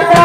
la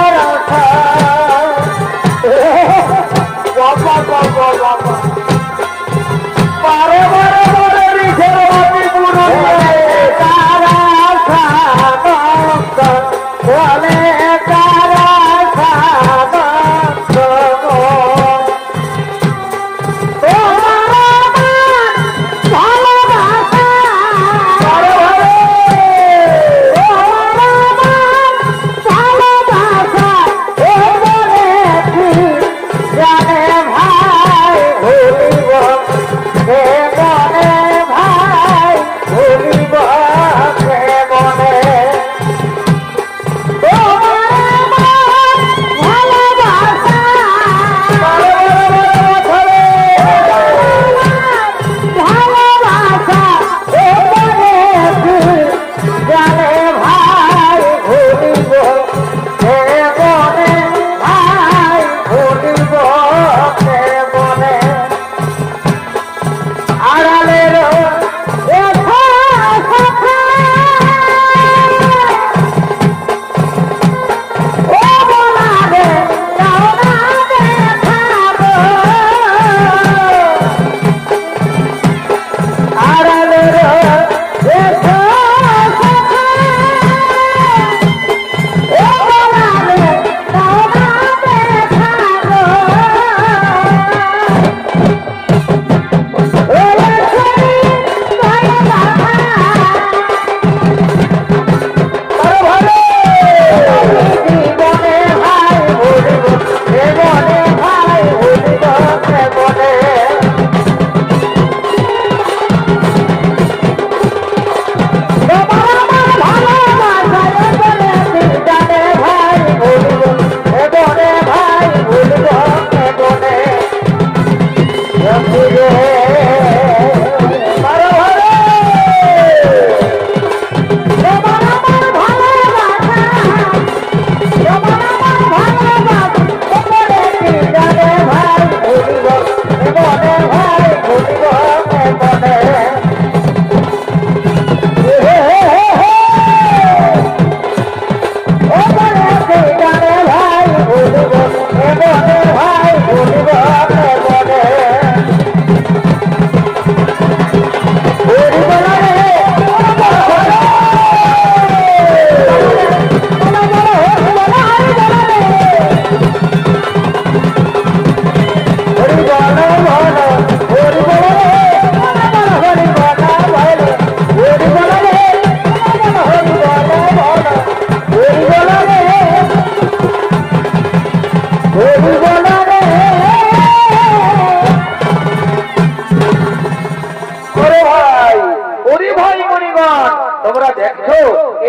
তোমরা দেখছ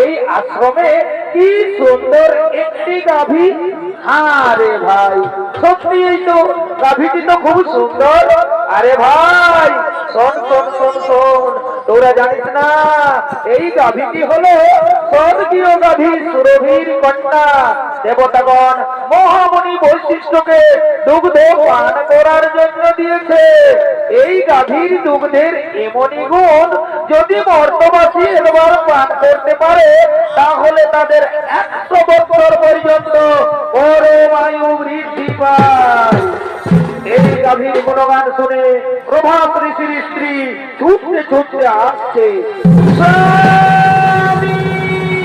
এই আশ্রমে কি সুন্দর একটি গাভী? হ্যাঁ রে ভাই, সত্যি তো, গাভীটি তো খুব সুন্দর। আরে ভাই, শোন শোন শোন শোন, তোরা জানিস না, এই গাভীটি হলো স্বর্গীয় গাভী সুরভীর কন্যা, দেবতাগণ, মহামণি বৈশিষ্ট্যকে দুগ্ধ পান করার জন্য দিয়েছে এই গাভীর দুগ্ধের এমনই গুণ, যদি মর্তবাসী একবার পান করতে পারে, তাহলে তাদের একশো বছর পর্যন্ত পরমায়ু বৃদ্ধি পায় এই গাভীর গুণগান শুনে প্রভাব ঋষির স্ত্রী ছুটতে ছুটতে আসছে!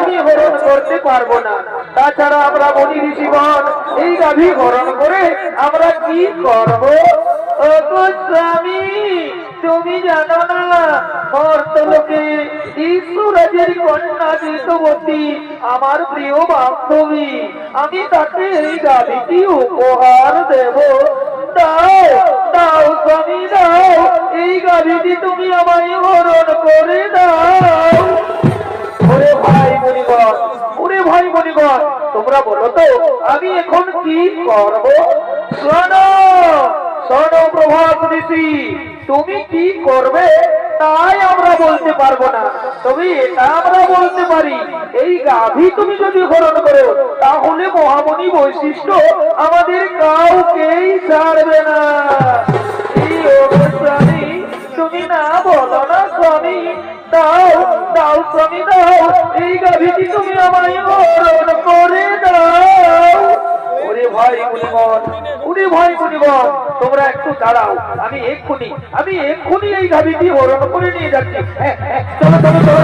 আমি হরণ করতে পারব না। তাছাড়া আমরা বলি ঋষিগণ, এই গাভী হরণ করে আমরা কি করব? স্বামী, তুমি জানো না মর্তলোকে ঈশ্বরাজের কন্যা ঋতবতী আমার প্রিয় বান্ধবী, আমি তাকে এই গাভীটি উপহার দেব। দাও দাও স্বামী, দাও, এই গাভীটি তুমি আমায় হরণ করে দাও। তো আমি এখন কি করব? শোনো শোনো প্রভাত ঋষি তুমি কি করবে তাই আমরা বলতে পারব না। তবে এটা আমরা বলতে পারি, এই গাভী তুমি যদি হরণ করো, তাহলে মহামণি বৈশিষ্ট্য আমাদের কাউকেই ছাড়বে না। তোমরা একটু দাঁড়াও আমি এক্ষুনি আমি এক্ষুনি এই গাভীটি হরণ করে নিয়ে যাচ্ছি। হ্যাঁ, হ্যাঁ, চলো চলো চলো